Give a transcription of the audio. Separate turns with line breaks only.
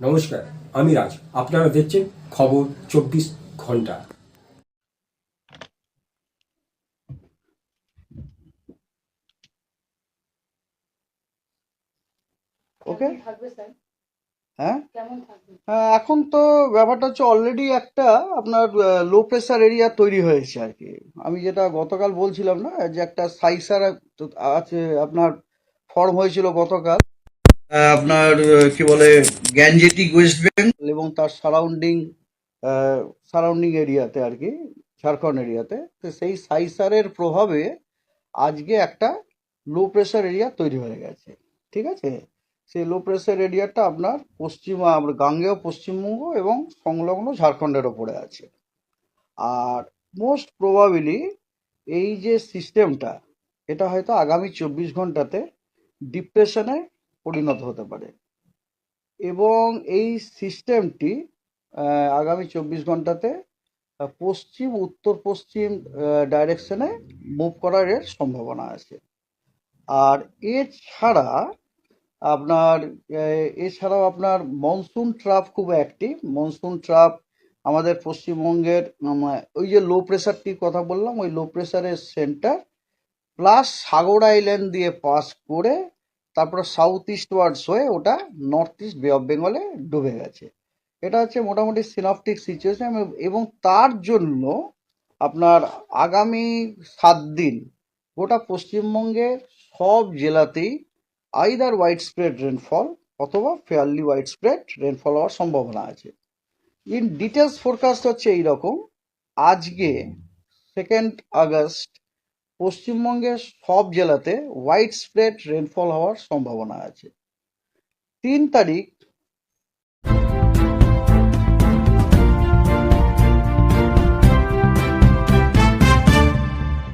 নমস্কার আমি রাজ। আপনারা দেখছেন খবর চব্বিশ ঘণ্টা।
ওকে?
স্যার?
হ্যাঁ? হ্যাঁ, এখন তো ব্যাপারটা হচ্ছে অলরেডি একটা আপনার লো প্রেসার এরিয়া তৈরি হয়েছে আর কি। আমি যেটা গতকাল বলছিলাম না যে একটা সাইসার আছে আপনার ফর্ম হয়েছিল গতকাল। আপনার কি বলে গ্যাঞ্জেটিক ওয়েস্ট বেঙ্গল এবং তার সারাউন্ডিং সারাউন্ডিং এরিয়াতে আর কি ঝাড়খণ্ড এরিয়াতে তো। সেই সাইসারের প্রভাবে আজকে একটা লো প্রেশার এরিয়া তৈরি হয়ে গেছে। ঠিক আছে? সেই লো প্রেশার এরিয়াটা আপনার পশ্চিম গাঙ্গেয় পশ্চিমবঙ্গ এবং সংলগ্ন ঝাড়খণ্ডের ওপরে আছে। আর মোস্ট প্রবাবিলি এই যে সিস্টেমটা এটা হয়তো আগামী চব্বিশ ঘন্টাতে ডিপ্রেশনে পরিণত হতে পারে। এবং এই সিস্টেমটি আগামী চব্বিশ ঘন্টাতে পশ্চিম উত্তর পশ্চিম ডাইরেকশনে মুভ করার এর সম্ভাবনা আছে। আর এছাড়া আপনার এছাড়াও আপনার মনসুন ট্রাপ খুব অ্যাক্টিভ মনসুন ট্রাপ আমাদের পশ্চিমবঙ্গের ওই যে লো প্রেসারটির কথা বললাম, ওই লো প্রেশারের সেন্টার প্লাস সাগর আইল্যান্ড দিয়ে পাস করে তারপরে সাউথ ইস্ট ওয়ার্ডস হয়ে ওটা নর্থ ইস্ট বে অফ বেঙ্গলে ডুবে গেছে। এটা হচ্ছে মোটামুটি সিনাপটিক সিচুয়েশন এবং তার জন্য আপনার আগামী সাত দিন গোটা পশ্চিমবঙ্গের সব জেলাতেই আইদার হোয়াইট স্প্রেড রেনফল অথবা ফেয়ারলি হোয়াইট স্প্রেড রেনফল হওয়ার সম্ভাবনা আছে। ইন ডিটেলস ফোরকাস্ট হচ্ছে এইরকম, আজকে সেকেন্ড আগস্ট পশ্চিমবঙ্গের সব জেলাতে হোয়াইট স্প্রেড রেনফল হওয়ার সম্ভাবনা আছে। তিন তারিখ